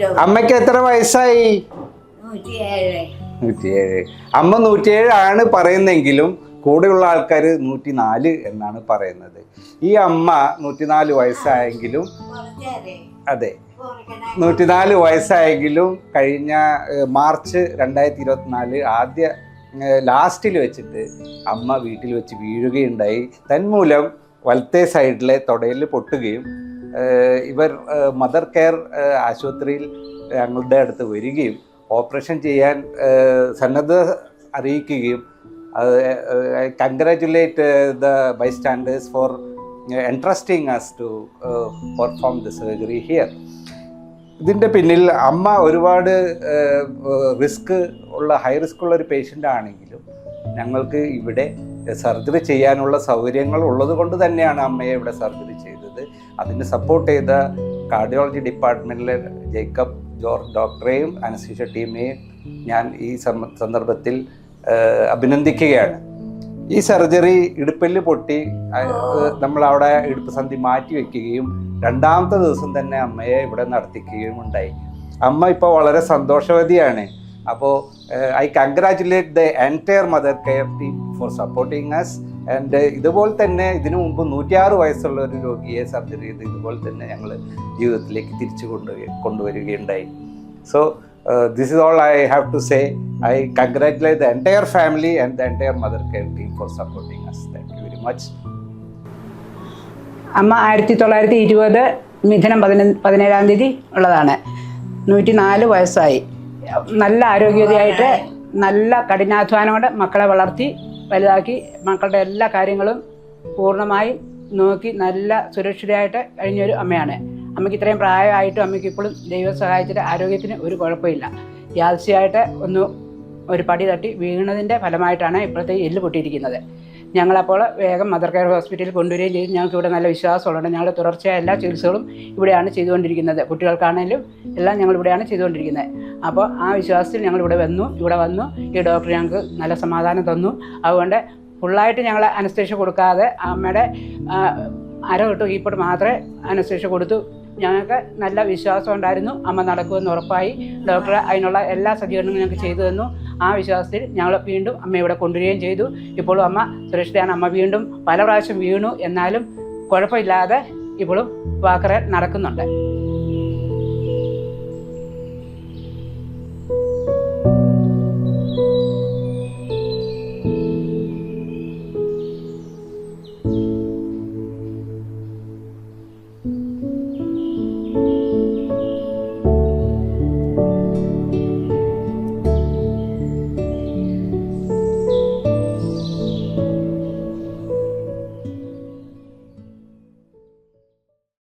അമ്മയ്ക്ക് എത്ര വയസ്സായി? നൂറ്റിയേഴ്. അമ്മ നൂറ്റിയേഴാണ് പറയുന്നെങ്കിലും കൂടെയുള്ള ആൾക്കാർ നൂറ്റി നാല് എന്നാണ് പറയുന്നത്. ഈ അമ്മ നൂറ്റിനാല് വയസ്സായെങ്കിലും അതെ. നൂറ്റിനാല് വയസ്സായെങ്കിലും കഴിഞ്ഞ മാർച്ച് രണ്ടായിരത്തി ഇരുപത്തിനാല് ആദ്യ ലാസ്റ്റിൽ വെച്ചിട്ട് അമ്മ വീട്ടിൽ വെച്ച് വീഴുകയുണ്ടായി. തന്മൂലം വലത്തെ സൈഡിലെ തുടയിൽ പൊട്ടുകയും ഇവർ മദർ കെയർ ആശുപത്രിയിൽ ഞങ്ങളുടെ അടുത്ത് വരികയും ഓപ്പറേഷൻ ചെയ്യാൻ സന്നദ്ധ അറിയിക്കുകയും congratulate the bystanders for entrusting us to perform the surgery here ഇതിന്റെ പിന്നിൽ അമ്മ ഒരുപാട് റിസ്ക് ഉള്ള ഹൈ റിസ്ക് ഉള്ള ഒരു പേഷ്യന്റ് ആണെങ്കിലും ഞങ്ങൾക്ക് ഇവിടെ സർജറി ചെയ്യാനുള്ള സൗകര്യങ്ങൾ ഉള്ളത് കൊണ്ട് തന്നെയാണ് അമ്മയെ ഇവിടെ സർജറി ചെയ്തത്. അതിന് സപ്പോർട്ട് ചെയ്ത കാർഡിയോളജി ഡിപ്പാർട്ട്മെന്റിലെ ജേക്കബ് ജോർജ് ഡോക്ടറെയും അനസ്തീഷ ടീമിനെയും ഞാൻ ഈ സന്ദർഭത്തിൽ അഭിനന്ദിക്കുകയാണ്. ഈ സർജറി ഇടുപ്പല്ല് പൊട്ടി നമ്മൾ അവിടെ ഇടുപ്പ് സന്ധി മാറ്റി വെക്കുകയും രണ്ടാമത്തെ ദിവസം തന്നെ അമ്മയെ ഇവിടെ നടത്തിക്കുകയും ഉണ്ടായി. അമ്മ ഇപ്പോൾ വളരെ സന്തോഷവതിയാണ്. അപ്പോൾ I congratulate the entire mother care team for supporting us and ഇതുപോലെ തന്നെ ഇതിനു മുമ്പ് നൂറ്റിയാറ് വയസ്സുള്ള ഒരു രോഗിയെ സർജറി ചെയ്ത് ഇതുപോലെ തന്നെ ഞങ്ങൾ ജീവിതത്തിലേക്ക് തിരിച്ചു കൊണ്ടു കൊണ്ടുവരികയുണ്ടായി. So this is all I have to say I congratulate the entire family and the entire mother care team for supporting us thank you very much അമ്മ ആയിരത്തി തൊള്ളായിരത്തി ഇരുപത് മിഥുനം പതിന പതിനേഴാം തീയതി ഉള്ളതാണ്. നൂറ്റി നാല് വയസ്സായി. നല്ല ആരോഗ്യവതിയായിട്ട് നല്ല കഠിനാധ്വാനോടെ മക്കളെ വളർത്തി വലുതാക്കി മക്കളുടെ എല്ലാ കാര്യങ്ങളും പൂർണമായി നോക്കി നല്ല സുരക്ഷിതയായിട്ട് കഴിഞ്ഞൊരു അമ്മയാണ്. അമ്മയ്ക്ക് ഇത്രയും പ്രായമായിട്ടും അമ്മയ്ക്ക് ഇപ്പോഴും ദൈവ സഹായിച്ചിട്ട് ആരോഗ്യത്തിന് ഒരു കുഴപ്പമില്ല. യാദൃശ്യമായിട്ട് ഒന്ന് ഒരു പടി തട്ടി വീണതിന്റെ ഫലമായിട്ടാണ് ഇപ്പോഴത്തെ എല്ല് പൊട്ടിയിരിക്കുന്നത്. ഞങ്ങളപ്പോൾ വേഗം മദർ കെയർ ഹോസ്പിറ്റലിൽ കൊണ്ടുവരികയും ചെയ്തു. ഞങ്ങൾക്ക് ഇവിടെ നല്ല വിശ്വാസമുള്ളത് ഞങ്ങളുടെ തുടർച്ചയായ എല്ലാ ചികിത്സകളും ഇവിടെയാണ് ചെയ്തുകൊണ്ടിരിക്കുന്നത്. കുട്ടികൾക്കാണെങ്കിലും എല്ലാം ഞങ്ങൾ ഇവിടെയാണ് ചെയ്തുകൊണ്ടിരിക്കുന്നത്. അപ്പോൾ ആ വിശ്വാസത്തിൽ ഞങ്ങൾ ഇവിടെ വന്നു ഇവിടെ വന്നു. ഈ ഡോക്ടർ ഞങ്ങൾക്ക് നല്ല സമാധാനം തന്നു. അതുകൊണ്ട് ഫുള്ളായിട്ട് ഞങ്ങൾ അനസ്തേഷ്യ കൊടുക്കാതെ അമ്മയുടെ അര തൊട്ട് കീപ്പോട്ട് മാത്രമേ അനസ്തേഷ്യ കൊടുത്തു. ഞങ്ങൾക്ക് നല്ല വിശ്വാസം ഉണ്ടായിരുന്നു. അമ്മ നടക്കുമെന്ന് ഉറപ്പായി. ഡോക്ടർ അതിനുള്ള എല്ലാ സജ്ജീകരണങ്ങളും ഞങ്ങൾക്ക് ചെയ്തു തന്നു. ആ വിശ്വാസത്തിൽ ഞങ്ങൾ വീണ്ടും അമ്മ ഇവിടെ കൊണ്ടുവരികയും ചെയ്തു. ഇപ്പോഴും അമ്മ സുരക്ഷിതയാണ്. അമ്മ വീണ്ടും പല പ്രാവശ്യം വീണു. എന്നാലും കുഴപ്പമില്ലാതെ ഇപ്പോഴും വാക്കറെ നടക്കുന്നുണ്ട്.